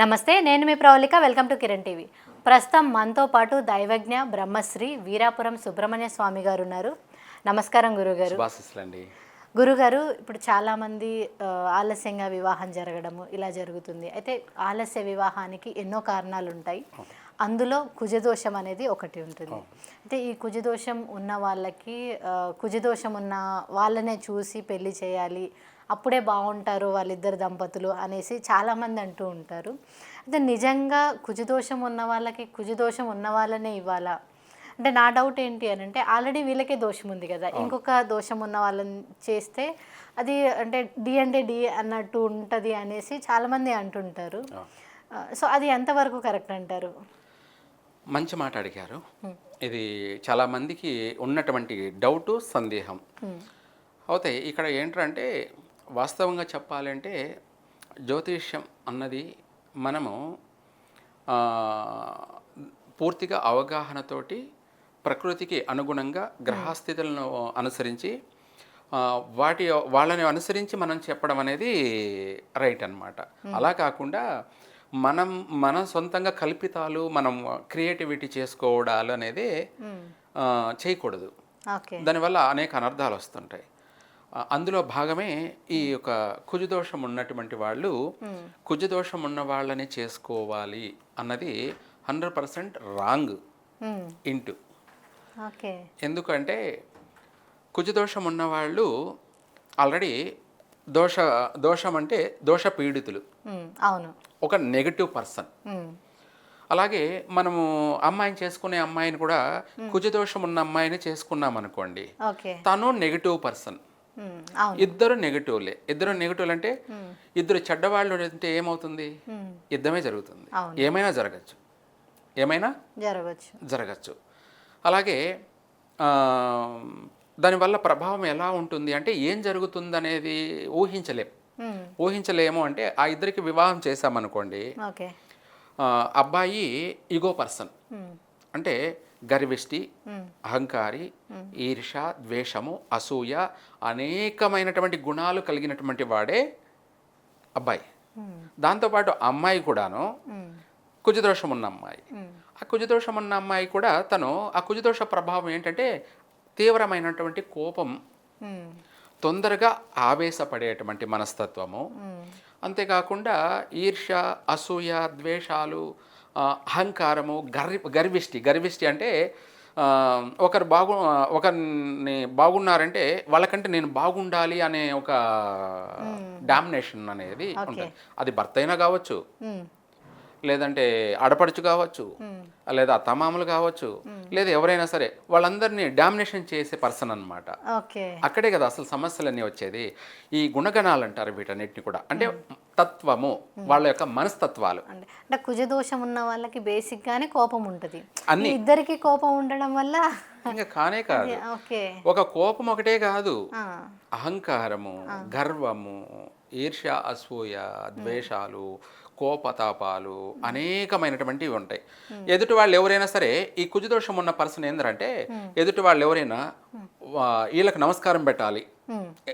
నమస్తే నేను మీ Pravalika. Welcome to Kiran TV. ప్రస్తుతం మనతో పాటు దైవజ్ఞ బ్రహ్మశ్రీ వీరాపురం సుబ్రహ్మణ్య స్వామి గారు ఉన్నారు నమస్కారం గురుగారు. గురుగారు ఇప్పుడు చాలామంది ఆలస్యంగా వివాహం జరగడము ఇలా జరుగుతుంది. అయితే ఆలస్య వివాహానికి ఎన్నో కారణాలు ఉంటాయి. అందులో కుజదోషం అనేది ఒకటి ఉంటుంది. అయితే ఈ కుజదోషం ఉన్న వాళ్ళకి కుజదోషం ఉన్న వాళ్ళనే చూసి పెళ్ళి చేయాలి అప్పుడే బాగుంటారు వాళ్ళిద్దరు దంపతులు అనేసి చాలామంది అంటూ ఉంటారు. అయితే నిజంగా కుజదోషం ఉన్న వాళ్ళకి కుజదోషం ఉన్న వాళ్ళనే ఇవ్వాలా? అంటే నా డౌట్ ఏంటి అని అంటే ఆల్రెడీ వీళ్ళకే దోషం ఉంది కదా. ఇంకొక దోషం ఉన్న వాళ్ళని చేస్తే అది అంటే డి అంటే డి అన్నట్టు ఉంటుంది అనేసి చాలామంది అంటుంటారు. సో అది ఎంతవరకు కరెక్ట్ అంటారు? మంచి మాట అడిగారు. ఇది చాలా మందికి ఉన్నటువంటి డౌటు సందేహం. అయితే ఇక్కడ ఏంటంటే వాస్తవంగా చెప్పాలంటే జ్యోతిష్యం అన్నది మనము పూర్తిగా అవగాహనతోటి ప్రకృతికి అనుగుణంగా గ్రహస్థితులను అనుసరించి వాటి వాళ్ళని అనుసరించి మనం చెప్పడం అనేది రైట్ అన్నమాట. అలా కాకుండా మనం మన సొంతంగా కల్పితాలు మనం క్రియేటివిటీ చేసుకోవడాలు అనేది చేయకూడదు. దానివల్ల అనేక అనర్థాలు వస్తుంటాయి. అందులో భాగమే ఈ యొక్క కుజదోషం ఉన్నటువంటి వాళ్ళు కుజదోషం ఉన్న వాళ్ళని చేసుకోవాలి అన్నది హండ్రెడ్ పర్సెంట్ రాంగ్ ఇంటూ. ఓకే. ఎందుకంటే కుజదోషం ఉన్నవాళ్ళు ఆల్రెడీ దోష దోషం అంటే దోష పీడితులు. అవును. ఒక నెగటివ్ పర్సన్ అలాగే మనము అమ్మాయిని చేసుకునే అమ్మాయిని కూడా కుజదోషం ఉన్న అమ్మాయిని చేసుకున్నాం అనుకోండి తను నెగటివ్ పర్సన్ ఇద్దరు నెగటివ్లే. ఇద్దరు నెగటివ్లు అంటే ఇద్దరు చెడ్డవాళ్ళు అంటే ఏమవుతుంది? యుద్ధమే జరుగుతుంది. ఏమైనా జరగచ్చు. ఏమైనా జరగచ్చు. జరగచ్చు. అలాగే దానివల్ల ప్రభావం ఎలా ఉంటుంది అంటే ఏం జరుగుతుందనేది ఊహించలేం. ఉమ్, ఊహించలేము అంటే ఆ ఇద్దరికి వివాహం చేశామనుకోండి అబ్బాయి ఇగో పర్సన్. అంటే గర్విష్టి అహంకారి ఈర్ష ద్వేషము అసూయ అనేకమైనటువంటి గుణాలు కలిగినటువంటి వాడే అబ్బాయి. దాంతోపాటు అమ్మాయి కూడాను కుజదోషం ఉన్న అమ్మాయి. ఆ కుజదోషం ఉన్న అమ్మాయి కూడా తను ఆ కుజదోష ప్రభావం ఏంటంటే తీవ్రమైనటువంటి కోపం తొందరగా ఆవేశపడేటువంటి మనస్తత్వము. అంతేకాకుండా ఈర్ష అసూయ ద్వేషాలు అహంకారము గర్వి గర్విష్టి. గర్విష్టి అంటే ఆ, ఒకరు బాగు ఒకరిని బాగున్నారంటే వాళ్ళకంటే నేను బాగుండాలి అనే ఒక డామినేషన్ అనేది ఉంటుంది. అది భర్త అయినా కావచ్చు లేదంటే ఆడపడుచు కావచ్చు లేదా అత్తమామలు కావచ్చు లేదా ఎవరైనా సరే వాళ్ళందరినీ డామినేషన్ చేసే పర్సన్ అన్నమాట. ఓకే. అక్కడే కదా అసలు సమస్యలన్నీ వచ్చేది. ఈ గుణగణాలు అంటారు వీటన్నిటిని కూడా. అంటే తత్వము వాళ్ళ యొక్క మనస్తత్వాలు. అంటే కుజదోషం ఉన్న వాళ్ళకి బేసిక్ గానే కోపం ఉంటుంది. అన్ని. ఇద్దరికి కోపం ఉండడం వల్ల ఇంకా కానే కాదు. ఒక కోపం ఒకటే కాదు. అహంకారము గర్వము ఈర్ష్య అసూయ ద్వేషాలు కోపతాపాలు అనేకమైనటువంటివి ఉంటాయి. ఎదుటి వాళ్ళు ఎవరైనా సరే ఈ కుజదోషం ఉన్న పర్సన్ ఏంటంటే ఎదుటి వాళ్ళు ఎవరైనా వీళ్ళకి నమస్కారం పెట్టాలి.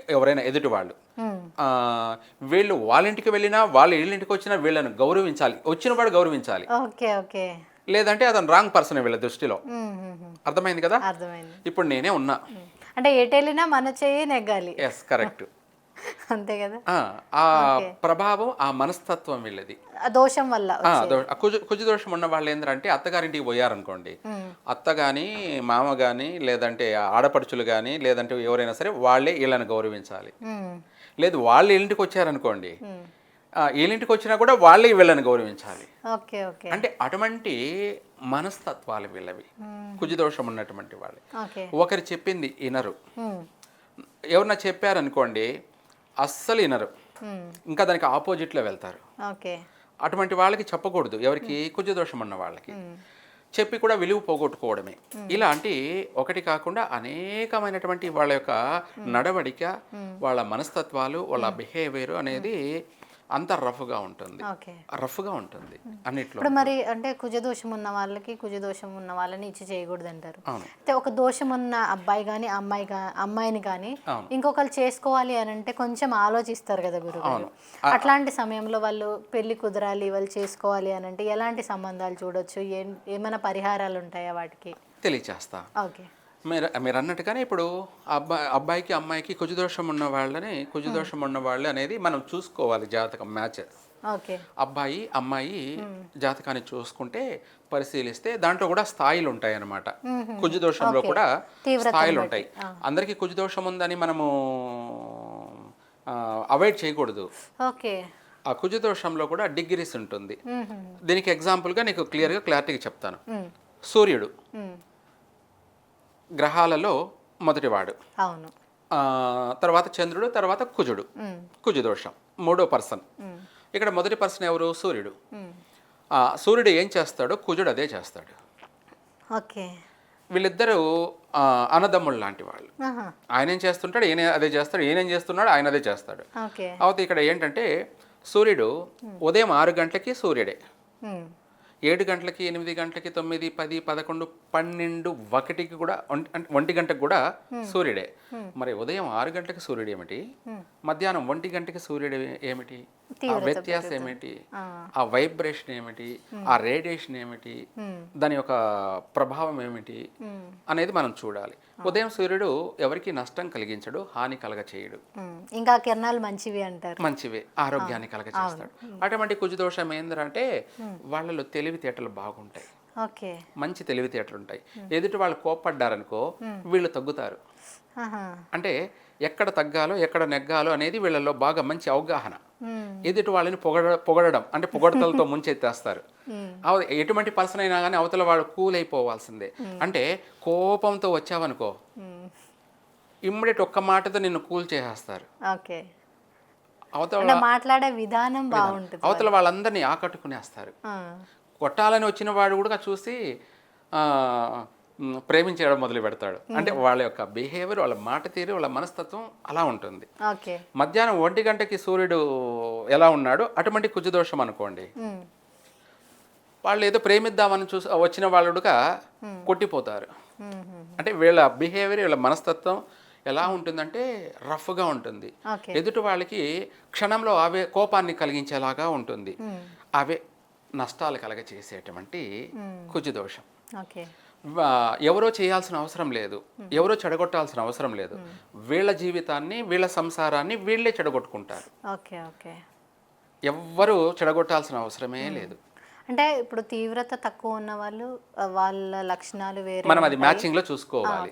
ఎవరైనా ఎదుటి వాళ్ళు వీళ్ళు వాళ్ళ ఇంటికి వెళ్ళినా వాళ్ళ వీళ్ళింటికి వచ్చినా వీళ్ళని గౌరవించాలి. వచ్చిన వాడు గౌరవించాలి. Okay okay. లేదంటే అతను రాంగ్ పర్సన్ వీళ్ళ దృష్టిలో. అర్థమైంది కదా? అర్థమైంది. ఇప్పుడు నేనే ఉన్నా. అంటే ఎటు వెళ్ళినా మన చెయ్యి నెగ్గాలి. ఎస్ కరెక్ట్ అంతే కదా? ఆ ప్రభావం ఆ మనస్తత్వం వీళ్ళది. దోషం వల్ల కుజ దోషం ఉన్న వాళ్ళు ఏంటంటే అత్తగారింటికి పోయారనుకోండి. అత్త కానీ మామ కానీ లేదంటే ఆడపడుచులు కానీ లేదంటే ఎవరైనా సరే వాళ్ళే వీళ్ళని గౌరవించాలి. లేదు వాళ్ళు వీళ్ళింటికి వచ్చారనుకోండి వీళ్ళింటికి వచ్చినా కూడా వాళ్ళే వీళ్ళని గౌరవించాలి. Okay okay. అంటే అటువంటి మనస్తత్వాలు వీళ్ళవి. కుజదోషం ఉన్నటువంటి వాళ్ళు. ఒకరు చెప్పింది వినరు ఉమ్, ఎవరన్నా చెప్పారనుకోండి అస్సలు వినరు ఉమ్, ఇంకా దానికి ఆపోజిట్లో వెళ్తారు. ఓకే. అటువంటి వాళ్ళకి చెప్పకూడదు. ఎవరికి కుజదోషం ఉన్న వాళ్ళకి. చెప్పి కూడా విలువ పోగొట్టుకోవడమే. ఇలాంటి ఒకటి కాకుండా అనేకమైనటువంటి వాళ్ళ యొక్క నడవడిక వాళ్ళ మనస్తత్వాలు వాళ్ళ బిహేవియర్ అనేది అంత రఫ్గా ఉంటుంది. ఓకే. రఫ్గా ఉంటుంది అన్నిట్లో ఇప్పుడు మరి అంటే కుజదోషం ఉన్న వాళ్ళకి కుజదోషం ఉన్న వాళ్ళని ఇచ్చి చేయకూడదు అంటారు అయితే ఒక దోషం ఉన్న అబ్బాయి కానీ అమ్మాయి అమ్మాయిని కానీ. ఇంకొకరు చేసుకోవాలి అని అంటే కొంచెం ఆలోచిస్తారు కదా అవును. అట్లాంటి సమయంలో వాళ్ళు పెళ్ళి కుదరాలి వాళ్ళు చేసుకోవాలి అని అంటే ఎలాంటి సంబంధాలు చూడొచ్చు? ఏం ఏమైనా పరిహారాలు ఉంటాయా వాటికి? తెలియచేస్తా. ఓకే. మీరు మీరు అన్నట్టుగానే ఇప్పుడు అబ్బాయి అబ్బాయికి అమ్మాయికి కుజదోషం ఉన్న వాళ్ళని కుజదోషం ఉన్న వాళ్ళు అనేది మనం చూసుకోవాలి జాతకం మ్యాచ్. అబ్బాయి అమ్మాయి జాతకాన్ని చూసుకుంటే పరిశీలిస్తే దాంట్లో కూడా స్థాయిలు ఉంటాయి అన్నమాట కుజదోషంలో కూడా స్థాయిలు. ఉంటాయి. అందరికీ కుజదోషం ఉందని మనము అవాయిడ్ చేయకూడదు. ఓకే. ఆ కుజదోషంలో కూడా డిగ్రీస్ ఉంటుంది. దీనికి ఎగ్జాంపుల్గా నీకు క్లియర్గా క్లారిటీగా చెప్తాను. సూర్యుడు. గ్రహాలలో మొదటివాడు. అవును. తర్వాత చంద్రుడు తర్వాత కుజుడు. కుజదోషం మూడో పర్సన్. ఇక్కడ మొదటి పర్సన్ ఎవరు? సూర్యుడు. సూర్యుడు ఏం చేస్తాడో? కుజుడు అదే చేస్తాడు. ఓకే. వీళ్ళిద్దరూ అన్నదమ్ముళ్ళు లాంటి వాళ్ళు. ఆయన ఏం చేస్తుంటాడు? ఈయన అదే చేస్తాడు. ఈయన ఏం చేస్తున్నాడు ఆయన అదే చేస్తాడు. అయితే ఇక్కడ ఏంటంటే సూర్యుడు ఉదయం ఆరు గంటలకి సూర్యుడే. ఏడు గంటలకి ఎనిమిది గంటలకి తొమ్మిది పది పదకొండు పన్నెండు ఒకటికి కూడా ఒంటి గంటకు కూడా సూర్యుడే. మరి ఉదయం ఆరు గంటలకి సూర్యుడు ఏమిటి? మధ్యాహ్నం ఒంటి గంటకి సూర్యుడు ఏమిటి? ఆ వ్యత్యాసం ఏమిటి? ఆ. వైబ్రేషన్ ఏమిటి? ఆ రేడియేషన్ ఏమిటి. దాని యొక్క ప్రభావం ఏమిటి. అనేది మనం చూడాలి. ఉదయం సూర్యుడు ఎవరికి నష్టం కలిగించడు హాని కలగ చేయడు. ఇంకా కిరణాలు మంచివి అంటారు. మంచివే ఆరోగ్యాన్ని కలగ చేస్తాడు అటువంటి కుజదోషం ఏంటంటే వాళ్ళలో తెలివితేటలు బాగుంటాయి. ఓకే. మంచి తెలివితేటలు ఉంటాయి ఎదుటి వాళ్ళు కోప్పడ్డారనుకో వీళ్ళు తగ్గుతారు. అంటే ఎక్కడ తగ్గాలో ఎక్కడ నెగ్గాలో అనేది వీళ్ళలో బాగా మంచి అవగాహన. ఎదుటి వాళ్ళని పొగడ పొగడడం అంటే పొగడతలతో ముంచెత్తేస్తారు. ఎటువంటి పర్సన్ అయినా కానీ అవతల వాడు కూల్ అయిపోవాల్సిందే అంటే కోపంతో వచ్చావనుకో మ్మ్. ఇమ్మీడియట్ ఒక్క మాటతో నిన్ను కూల్ చేసేస్తారు. ఓకే. అవతల మాట్లాడే విధానం బాగుంటుంది అవతల వాళ్ళందరినీ ఆకట్టుకునేస్తారు. కొట్టాలని వచ్చిన వాడు కూడా చూసి ప్రేమించడం మొదలు పెడతాడు అంటే వాళ్ళ యొక్క బిహేవియర్ వాళ్ళ మాట తీరు వాళ్ళ మనస్తత్వం అలా ఉంటుంది. మధ్యాహ్నం ఒంటి గంటకి సూర్యుడు ఎలా ఉన్నాడో అటువంటి కుజదోషం అనుకోండి. వాళ్ళు ఏదో ప్రేమిద్దామని చూసి వచ్చిన వాళ్ళుగా కొట్టిపోతారు. అంటే వీళ్ళ బిహేవియర్ వీళ్ళ మనస్తత్వం ఎలా ఉంటుందంటే రఫ్గా ఉంటుంది. ఎదుటి వాళ్ళకి క్షణంలో అవే కోపాన్ని కలిగించేలాగా ఉంటుంది. అవే నష్టాలు కలగ చేసేటువంటి కుజదోషం. ఎవరో చేయాల్సిన అవసరం లేదు. ఎవరో చెడగొట్టాల్సిన అవసరం లేదు. వీళ్ళ జీవితాన్ని వీళ్ళ సంసారాన్ని వీళ్ళే చెడగొట్టుకుంటారు. Okay okay. ఎవ్వరూ చెడగొట్టాల్సిన అవసరమే లేదు. అంటే ఇప్పుడు తీవ్రత తక్కువ ఉన్న వాళ్ళు వాళ్ళ లక్షణాలు వేరే మనం అది. మ్యాచింగ్లో చూసుకోవాలి.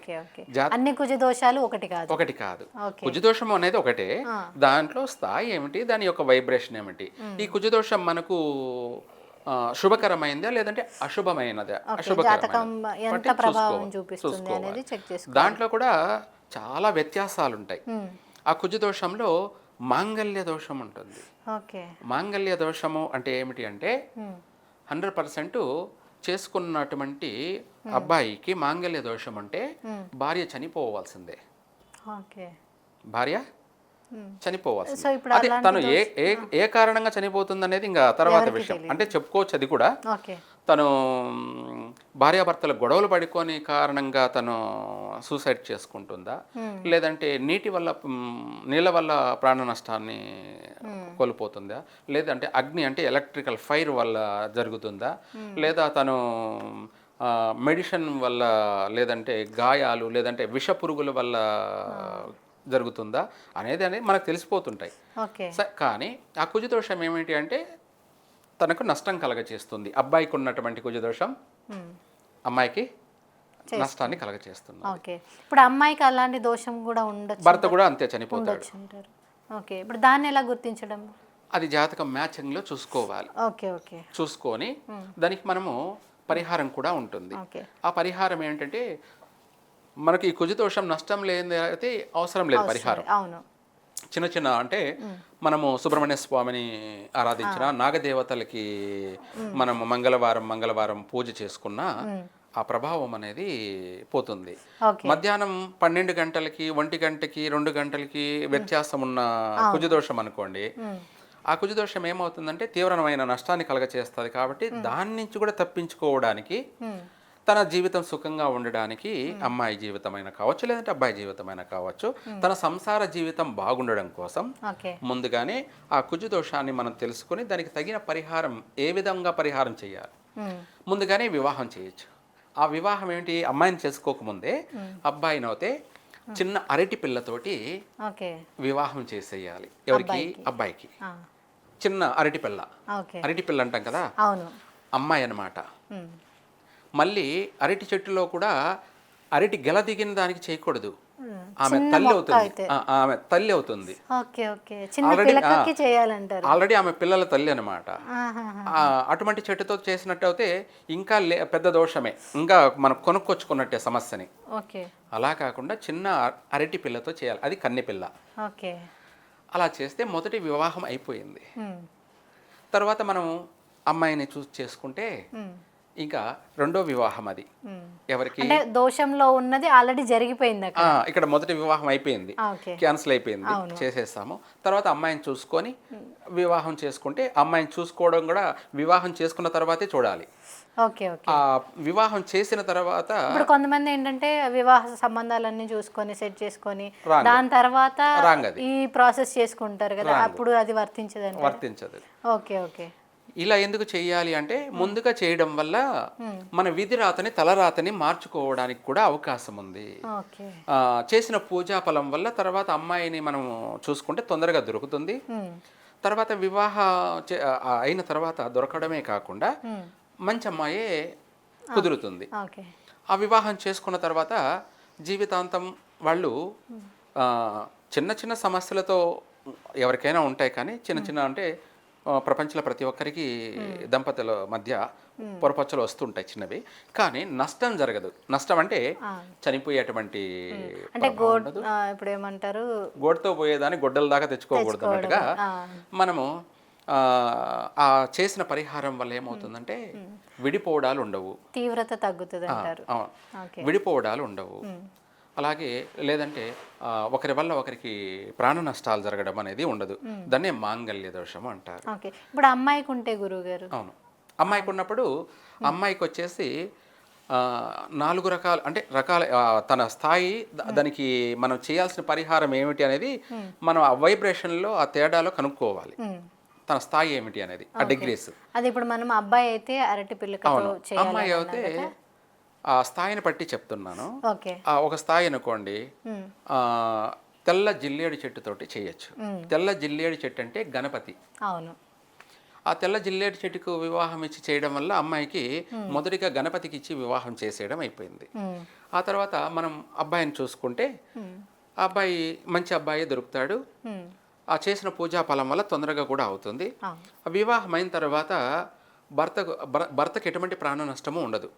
అన్ని కుజ దోషాలు ఒకటి కాదు. ఒకటి కాదు. ఓకే. కుజదోషం అనేది ఒకటే. దాంట్లో స్థాయి ఏమిటి? దాని యొక్క వైబ్రేషన్ ఏమిటి? ఈ కుజదోషం మనకు శుభకరమైందా లేదంటే అశుభమైనదా? చూసుకోవాలి. చేసుకో దాంట్లో కూడా చాలా వ్యత్యాసాలు ఉంటాయి. ఆ కుజదోషంలో మాంగల్య దోషం ఉంటుంది. మాంగల్య దోషము అంటే ఏమిటి అంటే. హండ్రెడ్ పర్సెంట్ చేసుకున్నటువంటి అబ్బాయికి మాంగల్య దోషం అంటే భార్య చనిపోవాల్సిందే. ఓకే. భార్య సో ఇప్పుడు అదే తను ఏ ఏ ఏ కారణంగా చనిపోతుంది అనేది ఇంకా తర్వాత విషయం. అంటే చెప్పుకోవచ్చు అది కూడా. తను భార్యాభర్తల గొడవలు పడుకొని కారణంగా తను సూసైడ్ చేసుకుంటుందా? లేదంటే నీటి వల్ల నీళ్ళ వల్ల ప్రాణ నష్టాన్ని కోల్పోతుందా? లేదంటే అగ్ని అంటే ఎలక్ట్రికల్ ఫైర్ వల్ల జరుగుతుందా? లేదా తను మెడిసిన్ వల్ల లేదంటే గాయాలు లేదంటే విష పురుగుల వల్ల జరుగుతుందా అనేది అనేది మనకు తెలిసిపోతుంటాయి. కానీ ఆ కుజదోషం ఏమిటి అంటే తనకు నష్టం కలగచేస్తుంది. అబ్బాయికి ఉన్నటువంటి కుజదోషం మ్మ్. అమ్మాయికి నష్టాన్ని కలగచేస్తుంది. ఓకే. ఇప్పుడు అమ్మాయికి అలాంటి దోషం కూడా ఉండొచ్చు భర్త కూడా అంతే చనిపోతాడు. ఓకే. ఇప్పుడు దాన్ని ఎలా గుర్తించడం? అది జాతకం మ్యాచింగ్లో చూసుకోవాలి. Okay okay. చూసుకొని దానికి మనము పరిహారం కూడా ఉంటుంది. ఆ పరిహారం ఏంటంటే మనకి ఈ కుజదోషం నష్టం లేని అయితే అవసరం లేదు పరిహారం. అవును. చిన్న చిన్న అంటే మనము సుబ్రహ్మణ్య స్వామిని ఆరాధించిన నాగదేవతలకి మనము మంగళవారం మంగళవారం పూజ చేసుకున్న ఆ ప్రభావం అనేది పోతుంది. మధ్యాహ్నం పన్నెండు గంటలకి ఒంటి గంటకి రెండు గంటలకి వ్యత్యాసం ఉన్న కుజదోషం అనుకోండి. ఆ కుజదోషం ఏమవుతుందంటే తీవ్రమైన నష్టాన్ని కలగచేస్తుంది కాబట్టి దాని నుంచి కూడా తప్పించుకోవడానికి తన జీవితం సుఖంగా ఉండడానికి అమ్మాయి జీవితమైనా కావచ్చు లేదంటే అబ్బాయి జీవితమైనా కావచ్చు తన సంసార జీవితం బాగుండడం కోసం ముందుగానే ఆ కుజు దోషాన్ని మనం తెలుసుకొని దానికి తగిన పరిహారం ఏ విధంగా పరిహారం చేయాలి? ముందుగానే వివాహం చేయొచ్చు. ఆ వివాహం ఏంటి? అమ్మాయిని చేసుకోకముందే అబ్బాయిని అయితే చిన్న అరటి పిల్లతోటి వివాహం చేసేయాలి. ఎవరికి? అబ్బాయికి. చిన్న అరటి పిల్ల. అరటి పిల్ల అంటాం కదా? అమ్మాయి అన్నమాట. ఉమ్, మళ్ళీ అరటి చెట్టులో కూడా అరటి గెల దిగిన దానికి చేయకూడదు. ఆమె తల్లి అవుతుంది. ఆమె తల్లి అవుతుంది. ఆల్రెడీ ఆమె పిల్లల తల్లి అనమాట. అటువంటి చెట్టుతో చేసినట్టు అయితే ఇంకా పెద్ద దోషమే. ఇంకా మనం కొనుక్కొచ్చుకున్నట్టే సమస్యని. ఓకే. అలా కాకుండా చిన్న అరటి పిల్లతో చేయాలి. అది కన్నె పిల్ల. అలా చేస్తే మొదటి వివాహం అయిపోయింది. తర్వాత మనం అమ్మాయిని చూసి చేసుకుంటే ఇంకా రెండో వివాహం అది. ఎవరికి? దోషంలో ఉన్నది ఆల్రెడీ జరిగిపోయింది ఇక్కడ మొదటి వివాహం అయిపోయింది. క్యాన్సిల్ అయిపోయింది. చేసేస్తాము. తర్వాత అమ్మాయిని చూసుకొని వివాహం చేసుకుంటే అమ్మాయిని చూసుకోవడం కూడా వివాహం చేసుకున్న తర్వాతే చూడాలి. వివాహం చేసిన తర్వాత ఇప్పుడు కొంతమంది ఏంటంటే వివాహ సంబంధాలన్నీ చూసుకొని సెట్ చేసుకొని. దాని తర్వాత. ఈ ప్రాసెస్ చేసుకుంటారు కదా అప్పుడు అది వర్తించదండి వర్తించదు. Okay okay. ఇలా ఎందుకు చేయాలి అంటే ముందుగా చేయడం వల్ల మన విధి రాతని తలరాతని మార్చుకోవడానికి కూడా అవకాశం ఉంది. చేసిన పూజా ఫలం వల్ల తర్వాత అమ్మాయిని మనం చూసుకుంటే తొందరగా దొరుకుతుంది. తర్వాత వివాహ అయిన తర్వాత దొరకడమే కాకుండా మంచి అమ్మాయే కుదురుతుంది. ఆ వివాహం చేసుకున్న తర్వాత జీవితాంతం వాళ్ళు చిన్న చిన్న సమస్యలతో ఎవరికైనా ఉంటాయి కానీ చిన్న చిన్న అంటే ప్రపంచంలో ప్రతి ఒక్కరికి దంపతుల మధ్య పొరపచ్చలు వస్తుంటాయి చిన్నవి. కానీ నష్టం జరగదు. నష్టం అంటే చనిపోయేటువంటి అంటే ఇప్పుడు ఏమంటారు గోడతో పోయేదాన్ని గొడ్డల దాకా తెచ్చుకోకూడదు అన్నట్టుగా మనము ఆ, చేసిన పరిహారం వల్ల ఏమవుతుందంటే విడిపోవడాలు ఉండవు. తీవ్రత తగ్గుతుంది విడిపోవడాలు ఉండవు. అలాగే లేదంటే ఒకరి వల్ల ఒకరికి ప్రాణ నష్టాలు జరగడం అనేది ఉండదు. దాన్నే మాంగల్య దోషం అంటారు. ఓకే. ఇప్పుడు అమ్మాయికి ఉంటే గురువు గారు అవును. అమ్మాయికి ఉన్నప్పుడు అమ్మాయికి వచ్చేసి నాలుగు రకాల అంటే రకాల తన స్థాయి దానికి మనం చేయాల్సిన పరిహారం ఏమిటి అనేది మనం ఆ వైబ్రేషన్లో ఆ తేడాలో కనుక్కోవాలి. తన స్థాయి ఏమిటి అనేది ఆ డిగ్రీస్. అది ఇప్పుడు మనం అబ్బాయి అయితే అరటి పిల్లకతో చేయాలి అమ్మాయి అయితే ఆ స్థాయిని బట్టి చెప్తున్నాను. ఒక స్థాయి అనుకోండి. తెల్ల జిల్లేడు చెట్టుతోటి చేయొచ్చు. తెల్ల జిల్లేడు చెట్టు అంటే గణపతి. అవును. ఆ తెల్ల జిల్లేడు చెట్టుకు వివాహం ఇచ్చి చేయడం వల్ల అమ్మాయికి మొదటిగా గణపతికి ఇచ్చి వివాహం చేసేయడం అయిపోయింది. ఆ తర్వాత మనం అబ్బాయిని చూసుకుంటే ఆ అబ్బాయి మంచి అబ్బాయి దొరుకుతాడు. ఆ చేసిన పూజా ఫలం వల్ల తొందరగా కూడా అవుతుంది. వివాహం అయిన తర్వాత భర్తకు భర- భర్తకు ఎటువంటి ప్రాణ నష్టము ఉండదు.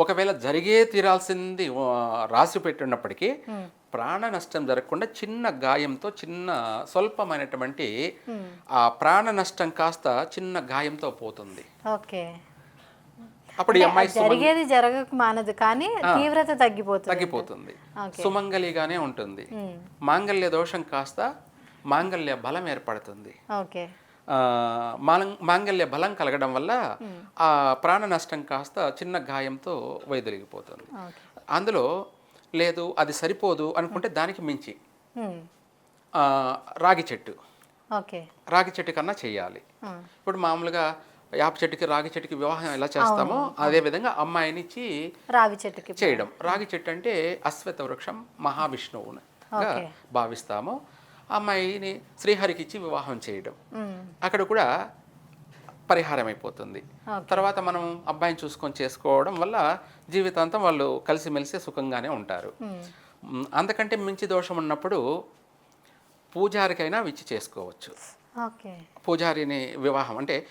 ఒకవేళ జరిగే తీరాల్సింది రాసి పెట్టినప్పటికీ ప్రాణ నష్టం జరగకుండా చిన్న గాయంతో చిన్న స్వల్పమైనటువంటి ఆ ప్రాణ నష్టం కాస్త చిన్న గాయంతో పోతుంది. ఓకే. అప్పుడు అమ్మాయి జరిగేది జరగక మానదు కానీ తీవ్రత తగ్గిపోతుంది. తగ్గిపోతుంది. సుమంగలిగానే ఉంటుంది. మాంగల్య దోషం కాస్త మాంగల్య బలం ఏర్పడుతుంది. ఓకే. మాంగల్య బలం కలగడం వల్ల ఆ ప్రాణ నష్టం కాస్త చిన్న గాయంతో వైదొలిగిపోతుంది. అందులో లేదు అది సరిపోదు అనుకుంటే దానికి మించి. రాగి చెట్టు. రాగి చెట్టు కన్నా చేయాలి. ఇప్పుడు మామూలుగా యాప చెట్టుకి రాగి చెట్టుకి వివాహం ఎలా చేస్తామో అదే విధంగా అమ్మాయిని ఇచ్చి రావి చెట్టుకి చేయడం. రాగి చెట్టు అంటే అశ్వత వృక్షం మహావిష్ణువుగా ఓకే. భావిస్తాము. అమ్మాయిని శ్రీహరికి ఇచ్చి వివాహం చేయడం. అక్కడ కూడా పరిహారం అయిపోతుంది. తర్వాత మనం అబ్బాయిని చూసుకొని చేసుకోవడం వల్ల జీవితాంతం వాళ్ళు కలిసిమెలిసి సుఖంగానే ఉంటారు. అంతకంటే మించి దోషం ఉన్నప్పుడు పూజారికైనా ఇచ్చి చేసుకోవచ్చు. పూజారిని వివాహం అంటే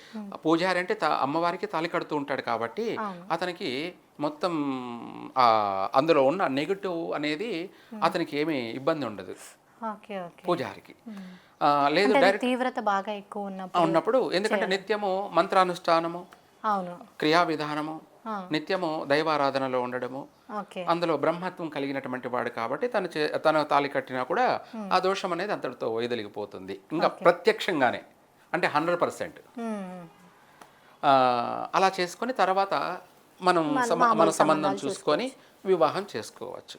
పూజారి అంటే తా- అమ్మవారికి తాళి కడుతూ ఉంటాడు కాబట్టి అతనికి మొత్తం అందులో ఉన్న నెగిటివ్ అనేది అతనికి ఏమీ ఇబ్బంది ఉండదు. పూజారికి. లేదు తీవ్రత బాగా ఎక్కువ ఉన్నప్పుడు ఉన్నప్పుడు ఎందుకంటే నిత్యము మంత్రానుష్ఠానము అవును. క్రియా విధానము. నిత్యము దైవారాధనలో ఉండడము అందులో బ్రహ్మత్వం కలిగినటువంటి వాడు కాబట్టి తను తన తాళి కట్టినా కూడా ఆ దోషం అనేది అంతటితో వైదొలిగిపోతుంది. ఇంకా ప్రత్యక్షంగానే అంటే హండ్రెడ్ పర్సెంట్. అలా చేసుకొని తర్వాత మనం మన సంబంధం చూసుకొని వివాహం చేసుకోవచ్చు.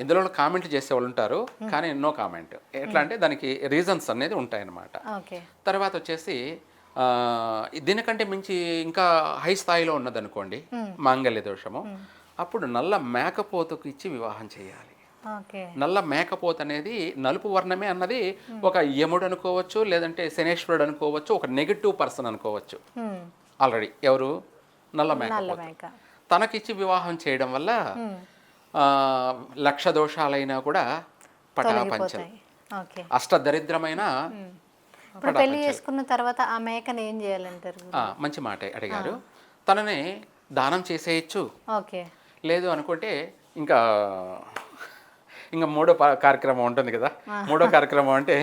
ఇందులో కామెంట్ చేసే వాళ్ళు ఉంటారు కానీ నో కామెంట్ ఎట్లా అంటే దానికి రీజన్స్ అనేది ఉంటాయన్నమాట. తర్వాత వచ్చేసి దీనికంటే మించి ఇంకా హై స్థాయిలో ఉన్నదనుకోండి మాంగళ్య దోషము. అప్పుడు నల్ల మేకపోతుకు ఇచ్చి వివాహం చేయాలి. నల్ల మేకపోతు అనేది నలుపు వర్ణమే అన్నది ఒక యముడు అనుకోవచ్చు లేదంటే శనేశ్వరుడు అనుకోవచ్చు ఒక నెగిటివ్ పర్సన్ అనుకోవచ్చు. ఆల్రెడీ ఎవరు? నల్ల మేకపోతు. మేక. తనకిచ్చి వివాహం చేయడం వల్ల లక్ష దోషాలైనా కూడా పటాపంచలు. అష్టదరిద్రమైన ఇప్పుడు పెళ్ళి చేసుకున్న తర్వాత ఆ మేకని ఏం చేయాలంటారు మంచి మాట అడిగారు. తనని దానం చేసేయచ్చు. ఓకే. లేదు అనుకుంటే ఇంకా ఇంకా మూడో కార్యక్రమం ఉంటుంది కదా. మూడో కార్యక్రమం అంటే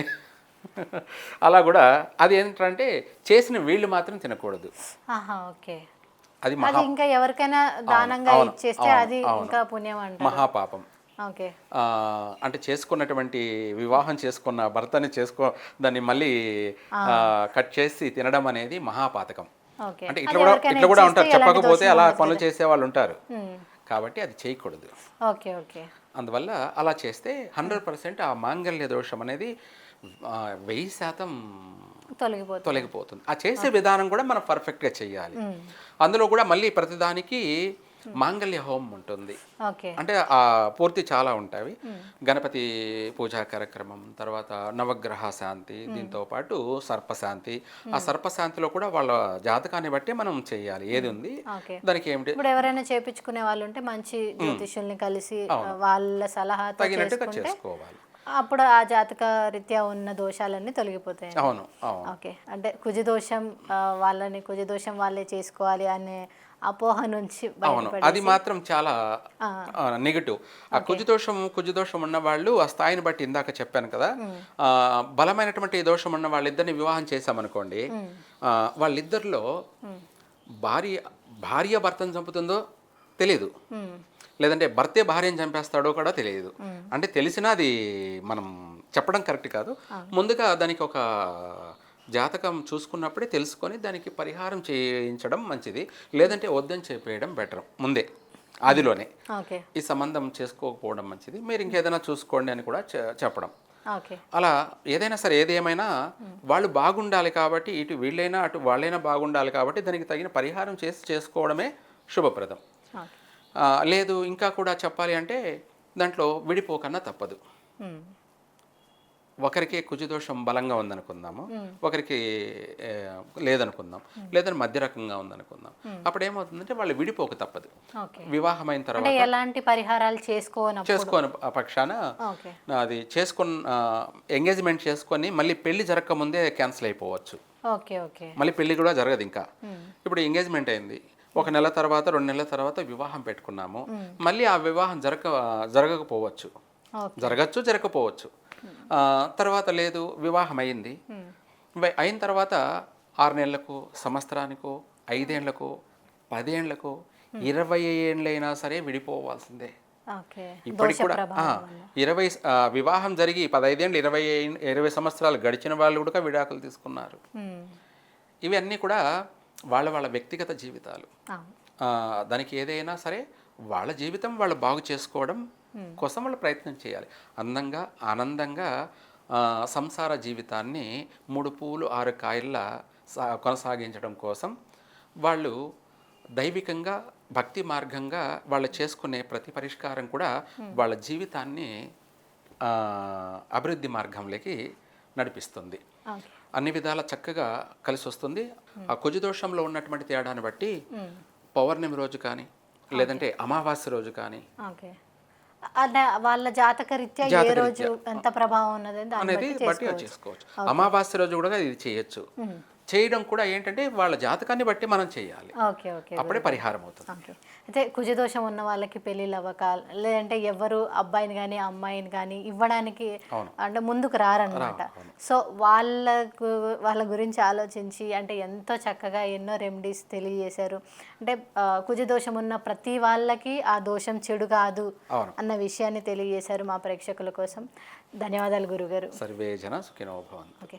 అలా కూడా అది ఏంటంటే చేసిన వీళ్ళు మాత్రం తినకూడదు. ఓకే. అది అది మహా ఇంకా ఎవరికైనా దానంగా ఇచ్చేస్తే అది. ఇంకా పుణ్యం అంటారు. మహాపాపం. ఓకే. అంటే చేసుకున్నటువంటి వివాహం చేసుకున్న భర్తని చేసుకో దాన్ని మళ్ళీ కట్ చేసి తినడం అనేది మహాపాతకం. అంటే ఇట్లా కూడా ఇట్లా కూడా ఉంటారు. చెప్పకపోతే అలా పనులు. చేసే వాళ్ళు ఉంటారు. కాబట్టి అది చేయకూడదు. Okay okay. అందువల్ల అలా చేస్తే హండ్రెడ్ పర్సెంట్ ఆ మాంగళ్య దోషం అనేది వెయ్యి శాతం తొలగిపోతుంది. తొలగిపోతుంది. ఆ చేసే విధానం కూడా మనం పర్ఫెక్ట్గా చేయాలి అందులో కూడా మళ్ళీ ప్రతిదానికి మాంగళ్య హోమం ఉంటుంది. అంటే ఆ పూర్తి చాలా ఉంటాయి. గణపతి పూజా కార్యక్రమం తర్వాత నవగ్రహ శాంతి దీంతో పాటు సర్పశాంతి. ఆ సర్పశాంతిలో కూడా వాళ్ళ జాతకాన్ని బట్టి మనం చేయాలి ఏది ఉంది? దానికి ఏమిటి? ఇప్పుడు ఎవరైనా చేపించుకునే వాళ్ళు ఉంటే మంచి జ్యోతిష్యుల్ని కలిసి వాళ్ళ సలహాతో తగినట్టుగా చేసుకోవాలి. అప్పుడు ఆ జాతక రీత్యా ఉన్న దోషాలన్నీ తొలగిపోతాయి అవును ఓకే. అంటే కుజదోషం ఆ, వాళ్ళని కుజదోషం వాళ్ళే చేసుకోవాలి అనే అపోహ నుంచి అవును. అది మాత్రం చాలా నెగిటివ్ ఆ కుజదోషం కుజదోషం ఉన్న వాళ్ళు ఆ స్థాయిని బట్టి ఇందాక చెప్పాను కదా ఆ, బలమైనటువంటి దోషం ఉన్న వాళ్ళిద్దరిని వివాహం చేశామనుకోండి ఆ, వాళ్ళిద్దరిలో భార్య భార్య భర్తను చంపుతుందో తెలియదు లేదంటే భర్తే భార్యను చంపేస్తాడో కూడా తెలియదు. అంటే తెలిసినా అది మనం చెప్పడం కరెక్ట్ కాదు. ముందుగా దానికి ఒక జాతకం చూసుకున్నప్పుడే తెలుసుకొని దానికి పరిహారం చేయించడం మంచిది. లేదంటే వద్దని చెప్పేయడం బెటర్ ముందే ఆదిలోనే. ఓకే. ఈ సంబంధం చేసుకోకపోవడం మంచిది. మీరు ఇంకేదైనా చూసుకోండి అని కూడా చెప్పడం. అలా ఏదైనా సరే ఏది ఏమైనా వాళ్ళు బాగుండాలి కాబట్టి ఇటు వీళ్ళైనా అటు వాళ్ళైనా బాగుండాలి కాబట్టి దానికి తగిన పరిహారం చేసి చేసుకోవడమే శుభప్రదం. లేదు ఇంకా కూడా చెప్పాలి అంటే దాంట్లో విడిపోకన్నా తప్పదు. ఒకరికి కుజదోషం బలంగా ఉందనుకుందాము ఒకరికి లేదనుకుందాం లేదని మధ్య రకంగా ఉందనుకుందాం. అప్పుడు ఏమవుతుందంటే వాళ్ళు విడిపోక తప్పదు. వివాహమైన తర్వాత ఎలాంటి పరిహారాలు చేసుకోని ఆ పక్షాన అది చేసుకున్న ఎంగేజ్మెంట్ చేసుకొని మళ్ళీ పెళ్ళి జరగక ముందే క్యాన్సిల్ అయిపోవచ్చు. మళ్ళీ పెళ్ళి కూడా జరగదు ఇంకా. ఇప్పుడు ఎంగేజ్మెంట్ అయింది. ఒక నెల తర్వాత రెండు నెలల తర్వాత వివాహం పెట్టుకున్నాము. మళ్ళీ ఆ వివాహం జరగ జరగకపోవచ్చు. జరగచ్చు జరగకపోవచ్చు. తర్వాత లేదు వివాహం అయింది. అయిన తర్వాత ఆరు నెలలకు సంవత్సరానికో ఐదేళ్ళకు పదేళ్ళకు ఇరవై ఏళ్ళైనా సరే విడిపోవాల్సిందే. ఓకే. ఇప్పటికి కూడా ఇరవై వివాహం జరిగి పదైదేళ్ళు ఇరవై ఇరవై సంవత్సరాలు గడిచిన వాళ్ళు కూడా విడాకులు తీసుకున్నారు. ఇవన్నీ కూడా వాళ్ళ వాళ్ళ వ్యక్తిగత జీవితాలు. దానికి ఏదైనా సరే వాళ్ళ జీవితం వాళ్ళు బాగు చేసుకోవడం కోసం వాళ్ళు ప్రయత్నం చేయాలి. అందంగా ఆనందంగా సంసార జీవితాన్ని మూడు పూలు ఆరు కాయల్లా సా కొనసాగించడం కోసం వాళ్ళు దైవికంగా భక్తి మార్గంగా వాళ్ళు చేసుకునే ప్రతి పరిష్కారం కూడా వాళ్ళ జీవితాన్ని అభివృద్ధి మార్గంలోకి నడిపిస్తుంది. అన్ని విధాల చక్కగా కలిసి వస్తుంది ఆ కుజదోషంలో ఉన్నటువంటి తేడాన్ని బట్టి పౌర్ణమి రోజు కానీ లేదంటే అమావాస్య రోజు కానీ వాళ్ళ జాతక రీత్యా ఏ రోజు ఎంత ప్రభావం ఉన్నది అనేది బట్టి చేసుకోవచ్చు. అమావాస్య రోజు కూడా ఇది చేయొచ్చు. చేయడం కూడా ఏంటంటే వాళ్ళ జాతకాన్ని బట్టి మనం చేయాలి. ఓకే ఓకే అప్పుడే పరిహారం అవుతుంది. ఓకే. అయితే కుజదోషం ఉన్న వాళ్ళకి పెళ్ళిళ్ళు అవ్వక లేదంటే ఎవరు అబ్బాయిని కానీ అమ్మాయిని కానీ ఇవ్వడానికి. అంటే ముందుకు రారనమాట సో వాళ్ళకు వాళ్ళ గురించి ఆలోచించి అంటే ఎంతో చక్కగా ఎన్నో రెమెడీస్ తెలియజేశారు. అంటే కుజదోషం ఉన్న ప్రతి వాళ్ళకి ఆ దోషం చెడు కాదు. అన్న విషయాన్ని తెలియజేశారు మా ప్రేక్షకుల కోసం. ధన్యవాదాలు గురుగారు. సర్వే జన ఓకే.